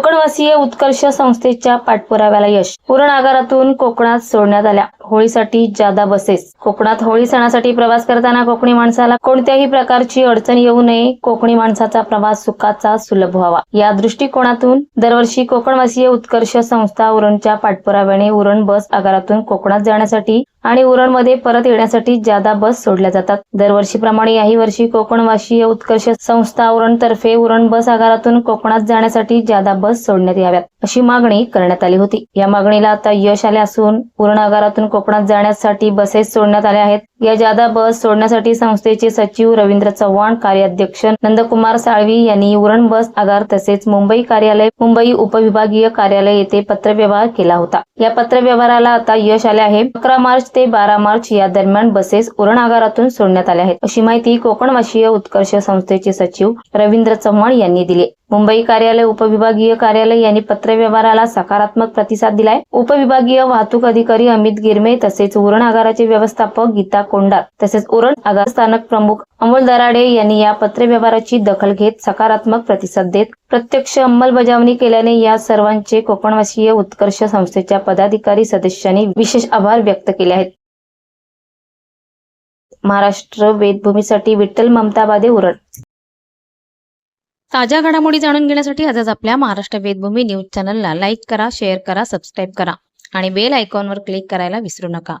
कोकणवासीय उत्कर्ष संस्थेच्या पाठपुराव्याला यश. पूर्ण आगारातून कोकणात सोडण्यात आल्या. होळीसाठी जादा बसेस. कोकणात होळी सणासाठी प्रवास करताना कोकणी माणसाला कोणत्याही प्रकारची अडचण येऊ नये. कोकणी माणसाचा प्रवास सुखाचा सुलभ व्हावा. या दृष्टिकोनातून दरवर्षी कोकणवासीय उत्कर्ष संस्था उरणच्या पाठपुराव्याने उरण बस आगारातून कोकणात जाण्यासाठी आणि उरणमध्ये परत येण्यासाठी जादा बस सोडल्या जातात. दरवर्षीप्रमाणे याही वर्षी कोकणवासीय उत्कर्ष संस्था उरण तर्फे उरण बस आगारातून कोकणात जाण्यासाठी जादा बस सोडण्यात याव्यात अशी मागणी करण्यात आली होती. या मागणीला आता यश आले असून उरण आगारातून कोकणात जाण्यासाठी बसेस सोडण्यात आल्या आहेत. या जादा बस सोडण्यासाठी संस्थेचे सचिव रवींद्र चव्हाण कार्याध्यक्ष नंदकुमार साळवी यांनी उरण बस आगार तसेच मुंबई कार्यालय मुंबई उपविभागीय कार्यालय येथे पत्रव्यवहार केला होता. या पत्रव्यवहाराला आता यश आले आहे. अकरा मार्च ते बारा मार्च या दरम्यान बसेस उरण आगारातून सोडण्यात आल्या आहेत. अशी माहिती कोकणवासीय उत्कर्ष संस्थेचे सचिव रवींद्र चव्हाण यांनी दिली मुंबई कार्यालय उपविभागीय कार्यालय यांनी पत्रव्यवहाराला सकारात्मक प्रतिसाद दिलाय. उपविभागीय वाहतूक अधिकारी अमित गिरमे तसेच उरण आगाराचे व्यवस्थापक गीता कोंडार तसेच उरण आगार स्थानक प्रमुख अमोल दराडे यांनी या पत्रव्यवहाराची दखल घेत सकारात्मक प्रतिसाद देत प्रत्यक्ष अंमलबजावणी केल्याने या सर्वांचे कोकणवासीय उत्कर्ष संस्थेच्या पदाधिकारी सदस्यांनी विशेष आभार व्यक्त केले आहेत. महाराष्ट्र वेदभूमीसाठी विठ्ठल ममताबादे उरण. ताज्या घडामोडी जाणून घेण्यासाठी आजच आपल्या महाराष्ट्र वेदभूमी न्यूज चॅनलला लाईक करा शेअर करा सबस्क्राईब करा आणि बेल आयकॉनवर क्लिक करायला विसरू नका.